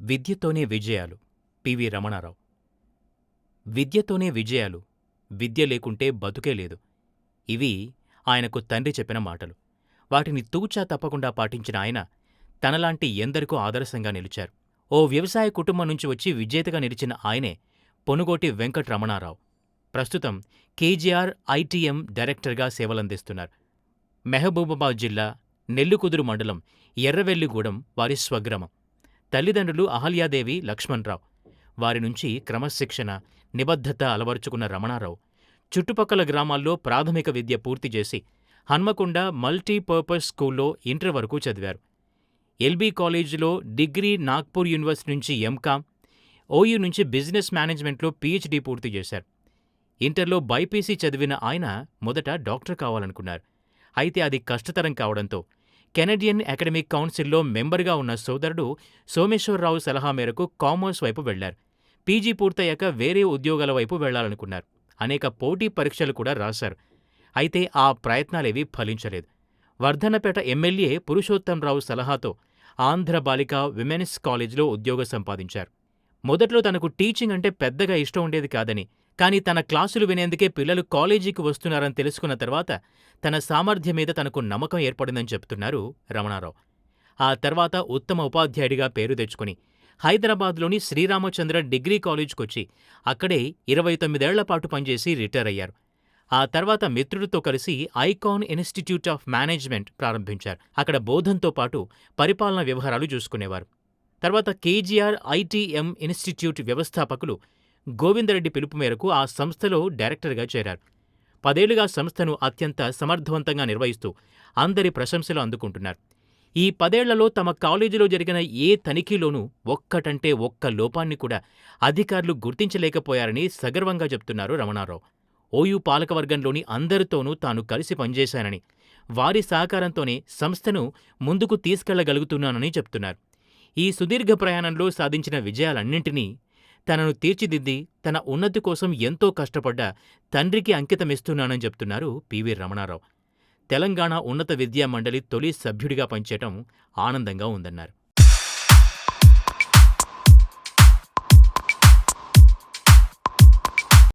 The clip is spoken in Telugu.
విద్యతోనే విజయాలు. పివి రమణారావు. విద్యతోనే విజయాలు. విద్య లేకుంటే బతుకే లేదు. ఇవి ఆయనకు తండ్రి చెప్పిన మాటలు. వాటిని తూచా తప్పకుండా పాటించిన ఆయన తనలాంటి ఎందరికో ఆదర్శంగా నిలిచారు. ఓ వ్యవసాయ కుటుంబం నుంచి వచ్చి విజేతగా నిలిచిన ఆయనే పొనుగోటి వెంకట రమణారావు ప్రస్తుతం కేజీఆర్ ఐటీఎం డైరెక్టర్గా సేవలందిస్తున్నారు. మెహబూబాబాద్ జిల్లా నెల్లుకుదురు మండలం ఎర్రవెల్లిగూడెం వారి స్వగ్రామం. తల్లిదండ్రులు అహల్యాదేవి లక్ష్మణరావు. వారి నుంచి క్రమశిక్షణ నిబద్ధత అలవరుచుకున్న రమణారావు చుట్టుపక్కల గ్రామాల్లో ప్రాథమిక విద్య పూర్తి చేసి హన్మకొండ మల్టీపర్పస్ స్కూల్లో ఇంటర్ వరకు చదివారు. ఎల్బీ కాలేజీలో డిగ్రీ నాగ్పూర్ యూనివర్సిటీ నుంచి ఎంకామ్ ఓయూ నుంచి బిజినెస్ మేనేజ్మెంట్లో పీహెచ్డీ పూర్తి చేశారు. ఇంటర్లో బైపీసీ చదివిన ఆయన మొదట డాక్టర్ కావాలనుకున్నారు. అయితే అది కష్టతరం కావడంతో కెనడియన్ అకాడమిక్ కౌన్సిల్లో మెంబర్గా ఉన్న సోదరుడు సోమేశ్వరరావు సలహా మేరకు కామర్స్ వైపు వెళ్ళారు. పీజీ పూర్తయ్యాక వేరే ఉద్యోగాల వైపు వెళ్ళాలనుకున్నారు. అనేక పోటీ పరీక్షలు కూడా రాశారు. అయితే ఆ ప్రయత్నాలేవీ ఫలించలేదు. వర్ధన్నపేట ఎమ్మెల్యే పురుషోత్తంరావు సలహాతో ఆంధ్ర బాలిక విమెన్స్ కాలేజీలో ఉద్యోగం సంపాదించారు. మొదట్లో తనకు టీచింగ్ అంటే పెద్దగా ఇష్టం ఉండేది కాదని కానీ తన క్లాసులు వినేందుకే పిల్లలు కాలేజీకి వస్తున్నారని తెలుసుకున్న తర్వాత తన సామర్థ్యం మీద తనకు నమ్మకం ఏర్పడిందని చెప్తున్నారు రమణారావు. ఆ తర్వాత ఉత్తమ ఉపాధ్యాయుడిగా పేరు తెచ్చుకుని హైదరాబాద్లోని శ్రీరామచంద్ర డిగ్రీ కాలేజ్కొచ్చి అక్కడే ఇరవై తొమ్మిదేళ్ళ పాటు పనిచేసి రిటైర్ అయ్యారు. ఆ తర్వాత మిత్రుడితో కలిసి ఐకాన్ ఇన్స్టిట్యూట్ ఆఫ్ మేనేజ్మెంట్ ప్రారంభించారు. అక్కడ బోధంతో పాటు పరిపాలన వ్యవహారాలు చూసుకునేవారు. తర్వాత కేజీఆర్ ఐటీఎం ఇన్స్టిట్యూట్ వ్యవస్థాపకులు గోవిందరెడ్డి పిలుపు మేరకు ఆ సంస్థలో డైరెక్టర్గా చేరారు. పదేళ్ళుగా సంస్థను అత్యంత సమర్థవంతంగా నిర్వహిస్తూ అందరి ప్రశంసలు అందుకుంటున్నారు. ఈ పదేళ్ళలో తమ కాలేజీలో జరిగిన ఏ తనిఖీలోనూ ఒక్కటంటే ఒక్క లోపాన్ని కూడా అధికారులు గుర్తించలేకపోయారని సగర్వంగా చెప్తున్నారు రమణారావు. ఓయూ పాలకవర్గంలోని అందరితోనూ తాను కలిసి పనిచేశానని వారి సహకారంతోనే సంస్థను ముందుకు తీసుకెళ్ళగలుగుతున్నానని చెప్తున్నారు. ఈ సుదీర్ఘ ప్రయాణంలో సాధించిన విజయాలన్నింటినీ తనను తీర్చిదిద్ది తన ఉన్నతి కోసం ఎంతో కష్టపడ్డ తండ్రికి అంకితమిస్తున్నానని చెప్తున్నారు పివి రమణారావు. తెలంగాణ ఉన్నత విద్యా మండలి తొలి సభ్యుడిగా పనిచేయటం ఆనందంగా ఉందన్నారు.